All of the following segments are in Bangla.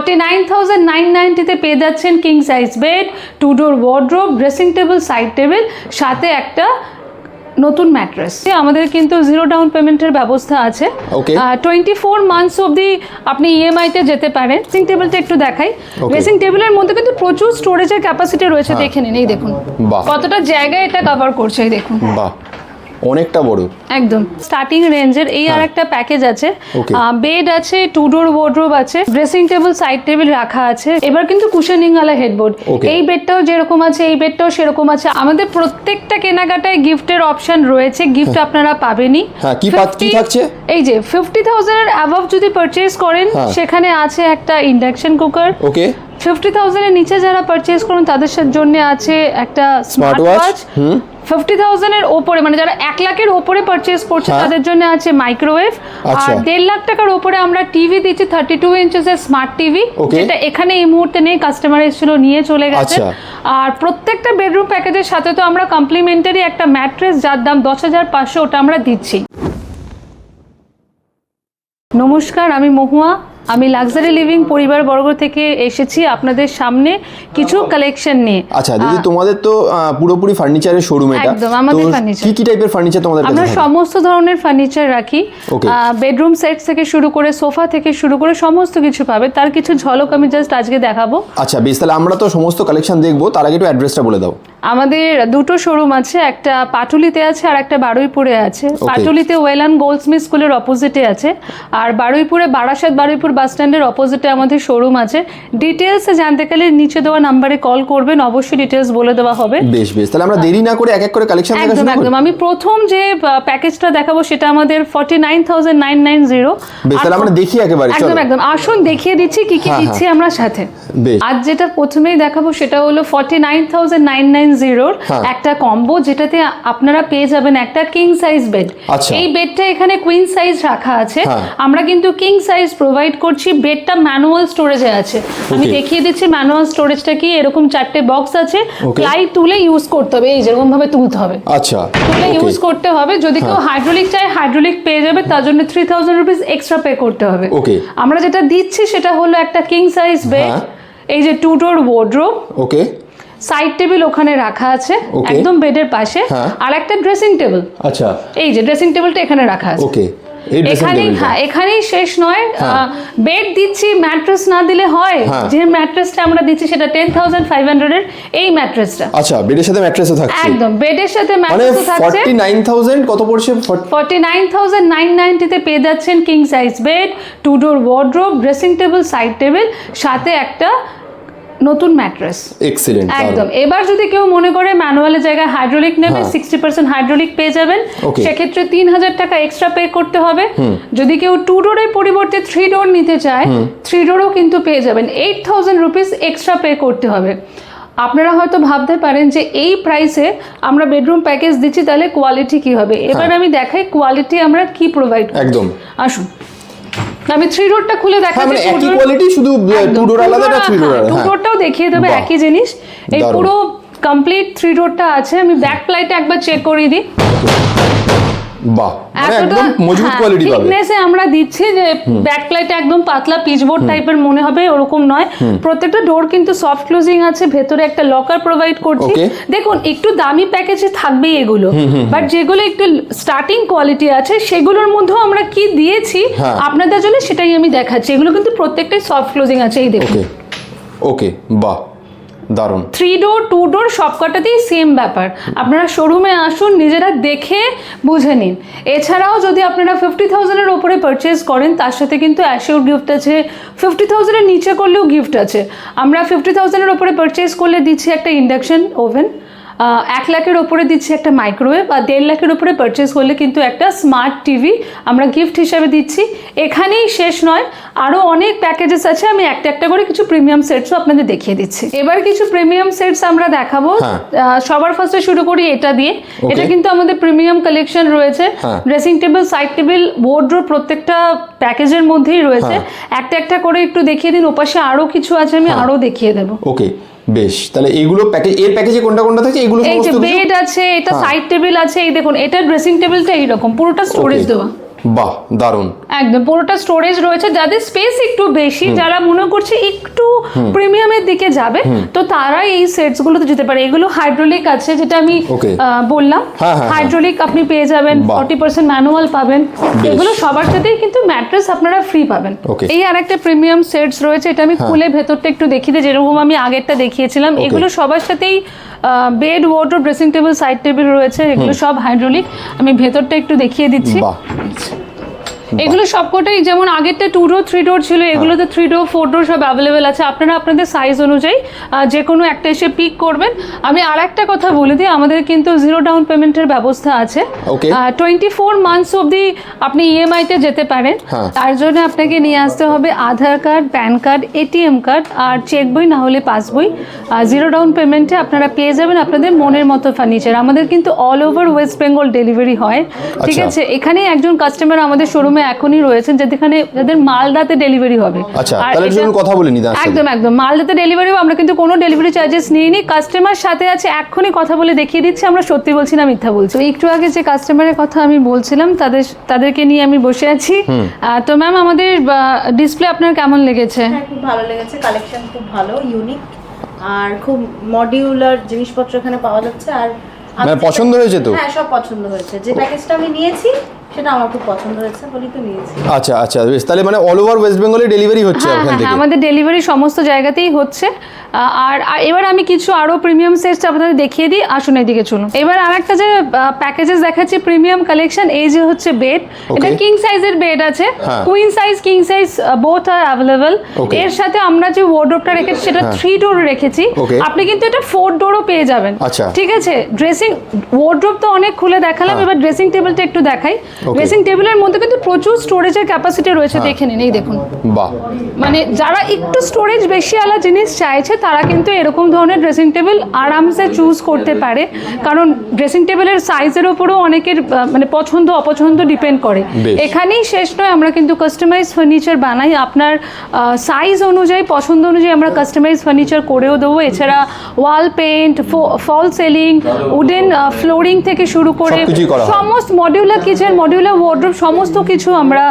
ফর্টি নাইন থাউজেন্ড নাইন নাইনটিতে পেয়ে যাচ্ছেন king size bed two door wardrobe dressing table side table সাথে একটা নতুন ম্যাট্রেস আমাদের কিন্তু জিরো ডাউন পেমেন্টের ব্যবস্থা আছে। টোয়েন্টি ফোর মান্থস অবধি আপনি E ইএমআইতে যেতে পারেন। ড্রেসিং টেবিলটা একটু দেখাই। ড্রেসিং টেবিলের মধ্যে কিন্তু প্রচুর স্টোরেজের ক্যাপাসিটি রয়েছে। হ্যাঁ। দেখে নিন এই দেখুন। কতটা জায়গায় এটা কভার করছে এই দেখুন। বাহ। অনেকটা বড়। একদম। স্টার্টিং রেঞ্জের এই আর একটা প্যাকেজ আছে। হ্যাঁ। বেড আছে টু ডোর ওয়ার্ড্রোব আছে ড্রেসিং টেবিল সাইড টেবিল রাখা আছে। এবার কিন্তু কুশনিং ওয়ালা হেডবোর্ড. এই বেডটাও যেরকম আছে এই বেডটাও সেরকম আছে। আমাদের প্রত্যেকটা কেনাকাটায় গিফটের অপশন রয়েছে। গিফট আপনারা পাবেনই। হ্যাঁ, কি কি থাকছে? এই যে ফিফটি থাউজেন্ডের অ্যাভাব যদি পারচেজ করেন হ্যাঁ। সেখানে আছে একটা ইন্ডাকশন কুকার ওকে ফিফটি থাউজেন্ডের নিচে যারা পারচেজ করেন তাদের জন্য আছে একটা স্মার্ট ওয়াচ হুম। ফিফটি থাউজেন্ডের ওপরে মানে যারা এক লাখের ওপরে পারচেজ করছে হ্যাঁ। তাদের জন্য আছে মাইক্রোওয়েভ আচ্ছা। আর দেড় লাখ টাকার ওপরে আমরা টিভি দিচ্ছি থার্টি টু ইঞ্চেসের স্মার্ট টিভি. যেটা এখানে এই মুহূর্তে নেই কাস্টমার এসেছিল নিয়ে চলে গেছে আচ্ছা। আর প্রত্যেকটা বেডরুম প্যাকেজের সাথে তো আমরা কমপ্লিমেন্টারি একটা ম্যাট্রেস যার দাম দশ হাজার পাঁচশো ওটা আমরা দিচ্ছি নমস্কার আমি মহুয়া আমি লাক্সারি লিভিং পরিবার বর্গ থেকে এসেছি আপনাদের সামনে কিছু কালেকশন নিয়ে। আচ্ছা দিদি তোমাদের তো পুরোপুরি ফার্নিচারের শোরুম এটা। একদম, আমাদের furniture। কি কি টাইপের ফার্নিচার তোমাদের কাছে আমরা সমস্ত ধরনের ফার্নিচার রাখি. বেডরুম সেট থেকে শুরু করে সোফা থেকে শুরু করে সমস্ত কিছু পাবে। তার কিছু ঝলক আমি জাস্ট আজকে দেখাবো। আচ্ছা বেশ তাহলে আমরা তো সমস্ত কালেকশন দেখব তার আগে একটু অ্যাড্রেসটা বলে দাও। আমাদের দুটো শোরুম আছে একটা পাটুলিতে আছে আর একটা বারুইপুরে আছে। পাটুলিতে ওয়েলান গোল্ডস্মিথ স্কুলের অপোজিটে আছে আর বারুইপুরে বারাসাত বারুইপুর বাস স্ট্যান্ডের অপোজিটে আমাদের শোরুম আছে। ডিটেলসে জানতে গেলে নিচে দেওয়া নাম্বারে কল করবেন অবশ্যই ডিটেলস বলে দেওয়া হবে। বেশ বেশ তাহলে আমরা দেরি না করে এক এক করে কালেকশন একদম একদম। আমি প্রথম যে প্যাকেজটা দেখাবো সেটা আমাদের 49990 বেশ তাহলে আমরা দেখি একেবারে একদম একদম। আসুন দেখিয়ে দিচ্ছি কি কি হ্যাঁ, হ্যাঁ। দিচ্ছি আমরা সাথে। আজ যেটা প্রথমেই দেখাবো সেটা হলো 49990 জিরোর হ্যাঁ। একটা কম্বো যেটাতে আপনারা পেয়ে যাবেন একটা কিং সাইজ বেড। এই বেডটা এখানে কুইন সাইজ রাখা আছে। হ্যাঁ। আমরা কিন্তু কিং সাইজ প্রোভাইড করছি। বেডটা ম্যানুয়াল স্টোরেজে আছে। আমি দেখিয়ে দিচ্ছি ম্যানুয়াল স্টোরেজটা কি? এরকম চারটে বক্স আছে. প্লাই তুলে ইউজ করতে হবে। এই যেরকম ভাবে তুলতে হবে। আচ্ছা। তুলে ইউজ করতে হবে। যদি কেউ হাইড্রোলিক চাই হাইড্রোলিক পেয়ে যাবে। তার জন্য three thousand rupees extra pay করতে হবে. আমরা যেটা দিচ্ছি সেটা হলো একটা কিং সাইজ বেড। এই যে two door wardrobe okay side table ওখানে রাখা আছে একদম বেডের পাশে হ্যাঁ। আর একটা ড্রেসিং টেবিল আচ্ছা। এই যে ড্রেসিং টেবিলটা এখানে রাখা আছে। ওকে এখানেই হ্যাঁ এখানেই শেষ নয়। হ্যাঁ। বেড দিচ্ছি ম্যাট্রেস না দিলে হয়। হ্যাঁ। যে ম্যাট্রেসটা আমরা দিচ্ছি সেটা টেন থাউজেন্ড ফাইভ হান্ড্রেডের এই ম্যাট্রেসটা আচ্ছা বেডের সাথে ম্যাট্রেসও থাকছে। একদম বেডের সাথে ম্যাট্রেসও থাকছে। ফর্টি নাইন থাউজেন্ড কত পড়ছে? ফর্টি নাইন থাউজেন্ড নাইন নাইনটিতে পেয়ে যাচ্ছেন king size bed two door wardrobe dressing table side table সাথে একটা নতুন ম্যাট্রেস। এক্সিলেন্ট একদম। এবার যদি কেউ মনে করে ম্যানুয়ালের জায়গায় হাইড্রোলিক নেবে হ্যাঁ। সিক্সটি পার্সেন্ট হাইড্রোলিক পেয়ে যাবেন. সেক্ষেত্রে তিন হাজার টাকা এক্সট্রা পে করতে হবে। যদি কেউ টু ডোরের পরিবর্তে থ্রি ডোর নিতে চায় থ্রি ডোরও কিন্তু পেয়ে যাবেন। Eight thousand rupees extra pay করতে হবে। আপনারা হয়তো ভাবতে পারেন যে এই প্রাইসে আমরা বেডরুম প্যাকেজ দিচ্ছি তাহলে কোয়ালিটি কি হবে? এবার হ্যাঁ। আমি দেখাই কোয়ালিটি আমরা কি প্রোভাইড একদম। আসুন। আমি থ্রি রোডটা খুলে হ্যাঁ দেখাচ্ছি মানে একই কোয়ালিটি শুধু টু ডোর আলাদা না থ্রি ডোর আলাদা? টু ডোরটাও দেখিয়ে দেবে একই জিনিস। এই পুরো কমপ্লিট থ্রি রোডটা আছে আমি ব্যাক প্লাইটা একবার চেক করিয়ে দিই। বাহ মানে একদম মজবুত কোয়ালিটি পাবে। থিকনেসে আমরা দিচ্ছি যে একদম পাতলা পিচবোর্ড টাইপের মনে হবে ওরকম নয়। প্রত্যেকটা ডোর কিন্তু সফট ক্লোজিং আছে ভেতরে একটা লকার প্রোভাইড করছি। দেখুন একটু দামি প্যাকেজে থাকবেই এগুলো। বাট যেগুলো একটু স্টার্টিং কোয়ালিটি আছে সেগুলোর মধ্যেও আমরা কি দিয়েছি হ্যাঁ। আপনাদের জন্য সেটাই আমি দেখাচ্ছি। এগুলো কিন্তু প্রত্যেকটাই সফট ক্লোজিং আছে এই দেখুন। ওকে ওকে বাহ। দারুণ। থ্রি ডোর টু ডোর সবকটাতেই সেম ব্যাপার। আপনারা শোরুমে আসুন, নিজেরা দেখে বুঝে নিন। এছাড়াও যদি আপনারা ফিফটি থাউজেন্ডের ওপরে পারচেজ করেন, তার সাথে কিন্তু অ্যাশিওর গিফট আছে। ফিফটি থাউজেন্ডের নিচে করলেও গিফট আছে। আমরা ফিফটি থাউজেন্ডের ওপরে পারচেজ করলে দিচ্ছি একটা ইন্ডাকশন ওভেন এক লাখের ওপরে দিচ্ছি একটা মাইক্রোওয়েভ আর দেড় লাখের ওপরে পারচেস করলে কিন্তু একটা স্মার্ট টিভি আমরা গিফট হিসেবে দিচ্ছি। এখানেই শেষ নয় আরও অনেক প্যাকেজেস আছে আমি একটা একটা করে কিছু প্রিমিয়াম সেটসও আপনাদের দেখিয়ে দিচ্ছি। এবার কিছু প্রিমিয়াম সেটস আমরা দেখাবো। হ্যাঁ। সবার ফার্স্টে শুরু করি এটা দিয়ে। এটা কিন্তু আমাদের প্রিমিয়াম কালেকশন রয়েছে। হ্যাঁ। Dressing table side table wardrobe প্রত্যেকটা প্যাকেজের মধ্যেই রয়েছে। হ্যাঁ। একটা একটা করে একটু দেখিয়ে দিন ওপাশে আরও কিছু আছে আমি আরও দেখিয়ে দেবো। ওকে বেশ তাহলে এইগুলো প্যাকেজ এর প্যাকেজে কোনটা কোনটা থাকছে? এগুলো এই যে বেড আছে এটা হ্যাঁ। সাইড টেবিল আছে এই দেখুন এটা ড্রেসিং টেবিলটা এইরকম পুরোটা স্টোরেজ দেওয়া। বাহ দারুণ। একদম পুরোটা স্টোরেজ রয়েছে যাদের স্পেস একটু বেশি যারা মনে করছে একটু প্রিমিয়ামের দিকে যাবে তো তারা এই সেটস গুলোতে যেতে পারে। এগুলো হাইড্রোলিক আছে যেটা আমি বললাম। হ্যাঁ, হ্যাঁ, হ্যাঁ। হাইড্রোলিক আপনি পেয়ে যাবেন। ফর্টি পার্সেন্ট ম্যানুয়াল পাবেন। এগুলো সবার সাথেই কিন্তু ম্যাট্রেস আপনারা ফ্রি পাবেন। এই আর একটা প্রিমিয়াম সেটস রয়েছে এটা আমি খুলে ভেতরটা একটু দেখিয়ে দিই যেরকম আমি আগেরটা দেখিয়েছিলাম। এগুলো সবার সাথেই bed wardrobe dressing table side table রয়েছে এগুলো সব হাইড্রোলিক আমি ভেতরটা একটু দেখিয়ে দিচ্ছি। এগুলো সবকটাই যেমন আগেরটা টু ডোর থ্রি ডোর ছিল এগুলোতে থ্রি ডোর ফোর ডোর সব অ্যাভেলেবেল আছে। আপনারা আপনাদের সাইজ অনুযায়ী যে কোনো একটা এসে পিক করবেন। আমি আর একটা কথা বলে দিই আমাদের কিন্তু জিরো ডাউন পেমেন্টের ব্যবস্থা আছে। টোয়েন্টি ফোর মান্থস অবধি আপনি ইএমআইতে যেতে পারেন। হ্যাঁ। তার জন্য আপনাকে নিয়ে আসতে হবে Aadhaar card PAN card ATM card আর চেক বই না হলে পাসবই জিরো ডাউন পেমেন্টে আপনারা পেয়ে যাবেন আপনাদের মনের মতো ফার্নিচার আমাদের কিন্তু all over West Bengal delivery হয়। ঠিক আচ্ছা। আছে? এখানেই একজন কাস্টমার আমাদের শোরুমে এখনই রয়েছেন যেখানে যাদের মালদাতে ডেলিভারি হবে। আচ্ছা তাহলে কথা বলে নি একদম একদম। মালদাতে ডেলিভারি আমরা কিন্তু কোনো ডেলিভারি চার্জেস নিইনি। কাস্টমার সাথে আছে এক্ষুনি কথা বলে দেখিয়ে দিচ্ছি। আমরা সত্যি বলছি না মিথ্যা বলছি। একটু আগে যে কাস্টমারের কথা আমি বলছিলাম তাদের তাদেরকে নিয়ে আমি বসে আছি। তো ম্যাম আমাদের ডিসপ্লে আপনার কেমন লেগেছে? হ্যাঁ খুব ভালো লেগেছে। কালেকশন খুব ভালো ইউনিক আর খুব মডিউলার জিনিসপত্র এখানে পাওয়া যাচ্ছে। আর মানে পছন্দ হয়েছে তো? হ্যাঁ সব পছন্দ হয়েছে। যে প্যাকেজটা আমি নিয়েছি সেটা আমার খুব পছন্দ হয়েছে বলি তো নিয়েছি। আচ্ছা আচ্ছা বেশ। তাহলে মানে অল ওভার ওয়েস্ট বেঙ্গলে ডেলিভারি হচ্ছে হ্যাঁ ওখান হ্যাঁ থেকে? হ্যাঁ, আমাদের ডেলিভারি সমস্ত জায়গাতেই হচ্ছে। আর এবার আমি কিছু আরও প্রিমিয়াম সেটস আপনাদের দেখিয়ে দিই। আসুন এদিকে চলুন। এবার আরেকটা যে প্যাকেজেস দেখাচ্ছি প্রিমিয়াম কালেকশন এই যে হচ্ছে বেড এটা কিং সাইজের বেড আছে। হ্যাঁ। Queen size king size both আর অ্যাভেলেবল এর সাথে আমরা যে ওয়ার্ডরোবটা রেখেছি সেটা থ্রি ডোর রেখেছি। আপনি কিন্তু এটা ফোর ডোরও পেয়ে যাবেন। আচ্ছা। ঠিক আছে? ড্রেসিং ওয়ার্ডরোব তো অনেক খুলে দেখালাম। হ্যাঁ। এবার ড্রেসিং টেবিলটা একটু দেখাই. ড্রেসিং টেবিলের মধ্যে কিন্তু প্রচুর স্টোরেজের ক্যাপাসিটি রয়েছে হ্যাঁ। দেখে নিন এই দেখুন। বাহ। মানে যারা একটু স্টোরেজ বেশি আলা জিনিস চাইছে তারা কিন্তু এরকম ধরনের ড্রেসিং টেবিল আরামসে চুজ করতে পারে। কারণ ড্রেসিং টেবিলের সাইজের উপরেও অনেকের মানে পছন্দ অপছন্দ ডিপেন্ড করে। এখানেই শেষ নয় আমরা কিন্তু কাস্টমাইজ ফার্নিচার বানাই। আপনার সাইজ অনুযায়ী পছন্দ অনুযায়ী আমরা কাস্টমাইজ ফার্নিচার করেও দেবো। এছাড়া wall paint fall ceiling wooden flooring থেকে শুরু করে। সমস্ত মডিউলার কিচেন মডিউলার ওয়ার্ড্রোব সমস্ত কিছু আমরা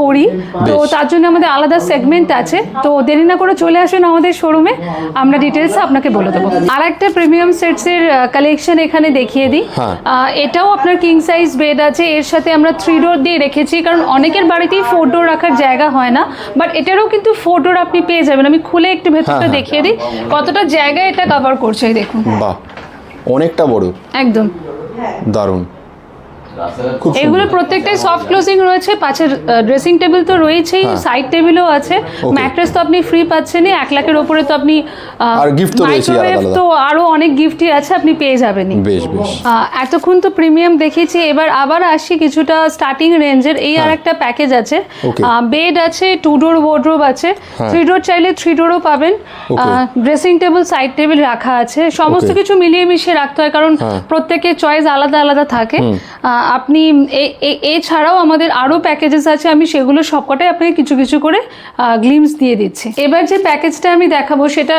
করি। তো তার জন্য আমাদের আলাদা সেগমেন্ট আছে। তো দেরি না করে চলে আসুন আমাদের শোরুমে আমরা ডিটেলস আপনাকে বলে দেবো। আর একটা প্রিমিয়াম সেটসের কালেকশন এখানে দেখিয়ে দিই। হ্যাঁ। এটাও আপনার কিং সাইজ বেড আছে। এর সাথে আমরা থ্রি ডোর দিয়ে রেখেছি। কারণ অনেকের বাড়িতেই ফোর ডোর রাখার জায়গা হয় না। বাট এটারও কিন্তু ফোর ডোর আপনি পেয়ে যাবেন। আমি খুলে একটু ভেতরটা হ্যাঁ। দেখিয়ে দিই। কতটা জায়গায় এটা কভার করছে দেখুন। বাহ অনেকটা বড়। একদম। দারুণ। এগুলো প্রত্যেকটাই সফট ক্লোজিং রয়েছে পাশের ড্রেসিং টেবিল তো রয়েছেই হ্যাঁ। সাইড টেবিলও আছে। ম্যাট্রেস তো আপনি ফ্রি পাচ্ছেনই এক লাখের ওপরে তো আপনি আর gift তো আলাদা। তো আরও অনেক গিফটই আছে আপনি পেয়ে যাবেনই। বেশ বেশ। এতক্ষণ তো প্রিমিয়াম দেখিয়েছি এবার আবার আসি কিছুটা স্টার্টিং রেঞ্জের এই আর হ্যাঁ। একটা প্যাকেজ আছে। বেড আছে টু ডোর ওয়ার্ড্রোব আছে। হ্যাঁ। থ্রি ডোর চাইলে থ্রি ডোরও পাবেন। ড্রেসিং টেবিল সাইড টেবিল রাখা আছে। সমস্ত কিছু মিলিয়ে মিশিয়ে রাখতে হয় কারণ হ্যাঁ। প্রত্যেকের চয়েস আলাদা আলাদা থাকে। আপনি এছাড়াও আমাদের আরও প্যাকেজেস আছে আমি সেগুলো সবকটাই আপনাকে কিছু কিছু করে গ্লিমস দিয়ে দিচ্ছি। এবার যে প্যাকেজটা আমি দেখাবো সেটা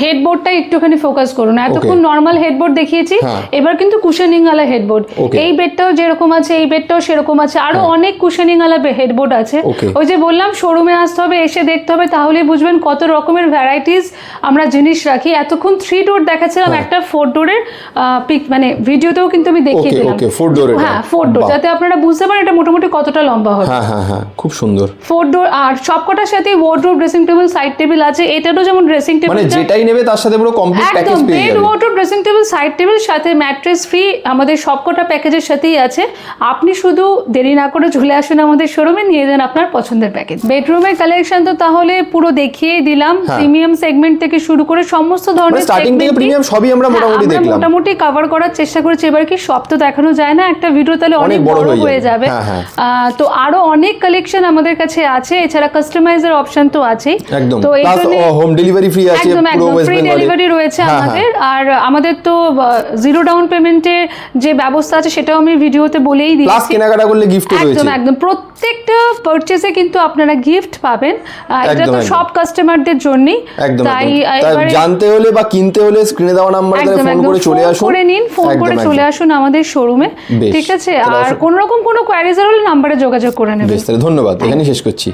হেডবোর্ডটা একটুখানি ফোকাস করুন। এতক্ষণ নর্মাল হেডবোর্ড দেখিয়েছি হ্যাঁ। এবার কিন্তু কুশনিং আলা হেডবোর্ড এই বেডটাও যেরকম আছে এই বেডটাও সেরকম আছে। আরও অনেক কুশনিং আলা হেডবোর্ড আছে। ওই যে বললাম শোরুমে আসতে হবে এসে দেখতে হবে তাহলে বুঝবেন কত রকমের ভ্যারাইটিস আমরা জিনিস রাখি। এতক্ষণ থ্রি ডোর দেখাচ্ছিলাম হ্যাঁ। একটা ফোর ডোরের পিক মানে ভিডিওতেও কিন্তু আমি দেখিয়ে দিলাম। এটা। হ্যাঁ ফোর ডোর যাতে আপনারা বুঝতে পারেন এটা মোটামুটি কতটা লম্বা হবে হ্যাঁ হ্যাঁ হ্যাঁ খুব সুন্দর। ফোর ডোর আর সবকটার সাথে wardrobe dressing table side table আছে। এটারও যেমন ড্রেসিং টেবিল মানে যেটাই নেবে তার সাথে পুরো কমপ্লিট প্যাকেজ পেয়ে wardrobe dressing table side table সাথে ম্যাট্রেস ফ্রি আমাদের সবকটা প্যাকেজের সাথেই আছে। আপনি শুধু দেরি না করে চলে আসুন আমাদের শোরুমে নিয়ে যান আপনার পছন্দের প্যাকেজ বেডরুমের কালেকশন তো তাহলে পুরো দেখিয়েই দিলাম। হ্যাঁ। প্রিমিয়াম সেগমেন্ট থেকে শুরু করে সমস্ত মানে ধরনের starting থেকে segment-ই- সবই আমরা হ্যাঁ, মোটামুটি দেখলাম। মোটামুটি কভার করার চেষ্টা করেছি। এবার কি সব তো দেখানো যায় না একটা ভিডিও তাহলে অনেক বড় হয়ে যাবে। হ্যাঁ, হ্যাঁ। তো আরও অনেক কালেকশন আমাদের কাছে আছে এছাড়া কাস্টমাইজের অপশন তো আছেই। তো হোম ডেলিভারি ফ্রি আছে একদম একদম ফ্রি ডেলিভারি রয়েছে হ্যাঁ, আমাদের। আর আমাদের তো জিরো ডাউন পেমেন্টের যে ব্যবস্থা আছে সেটাও আমি ভিডিওতে বলেই দিয়েছি। প্লাস কেনাকাটা করলে গিফটও রয়েছে। একদম একদম। প্রত্যেকটা পারচেসে কিন্তু আপনারা গিফট পাবেন। এটা তো। সব কাস্টমারদের জন্যই। তাই জানতে হলে বা কিনতে হলে স্ক্রিনে দেওয়া নাম্বারে ফোন করে চলে আসুন। করে নিন ফোন করে চলে আসুন আমাদের শোরুমে বেশ। ঠিক আছে আর কোন রকম কোনো কোয়ারিজ হলে নাম্বারে যোগাযোগ করে নেবেন। ধন্যবাদ এখানে শেষ করছি।